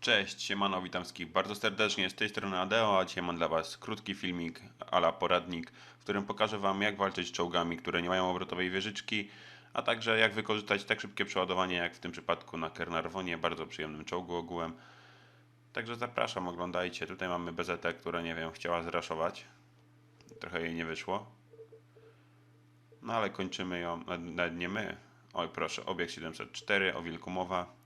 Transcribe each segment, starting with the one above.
Cześć, siemano, witam wszystkich bardzo serdecznie, z tej strony Adeo, a dzisiaj mam dla Was krótki filmik ala poradnik, w którym pokażę Wam jak walczyć z czołgami, które nie mają obrotowej wieżyczki, a także jak wykorzystać tak szybkie przeładowanie jak w tym przypadku na Kernarwonie, bardzo przyjemnym czołgu ogółem. Także zapraszam, oglądajcie. Tutaj mamy BZT, która nie wiem, chciała zraszować. Trochę jej nie wyszło. No ale kończymy ją, nawet- nie my. Oj proszę, obiekt 704, o wilku mowa.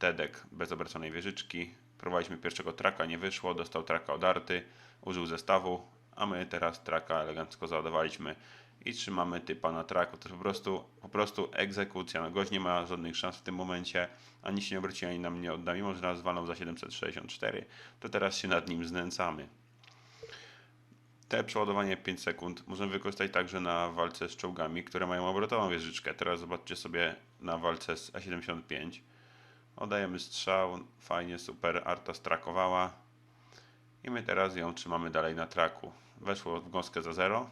Tedek bez obraconej wieżyczki. Próbowaliśmy pierwszego traka, nie wyszło, dostał traka odarty, użył zestawu, a my teraz traka elegancko załadowaliśmy i trzymamy typa na traku. To jest po prostu, po prostu egzekucja. No, gość nie ma żadnych szans w tym momencie, ani się nie obróci, ani nam nie odda. Mimo, że nas walą za 764, to teraz się nad nim znęcamy. Te przeładowanie 5 sekund możemy wykorzystać także na walce z czołgami, które mają obrotową wieżyczkę. Teraz zobaczcie sobie na walce z A75. Oddajemy strzał, fajnie, super, Arta strakowała. I my teraz ją trzymamy dalej na traku. Weszło w gąskę za 0.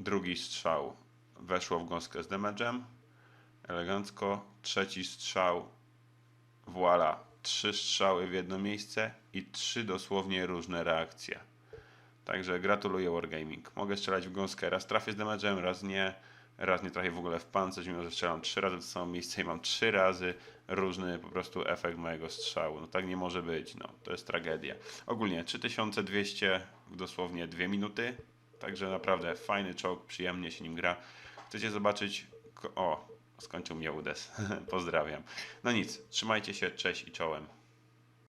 Drugi strzał weszło w gąskę z damage'em. Elegancko. Trzeci strzał, voila, trzy strzały w jedno miejsce i trzy dosłownie różne reakcje. Także gratuluję Wargaming. Mogę strzelać w gąskę, raz trafię z damage'em, raz nie. Raz nie trafię w ogóle w pancerz, mimo że strzelam trzy razy w to samo miejsce i mam trzy razy różny po prostu efekt mojego strzału. No tak nie może być, no to jest tragedia. Ogólnie 3200 w dosłownie 2 minuty, także naprawdę fajny czołg, przyjemnie się nim gra. Chcecie zobaczyć, o skończył mnie UDES, pozdrawiam. No nic, trzymajcie się, cześć i czołem.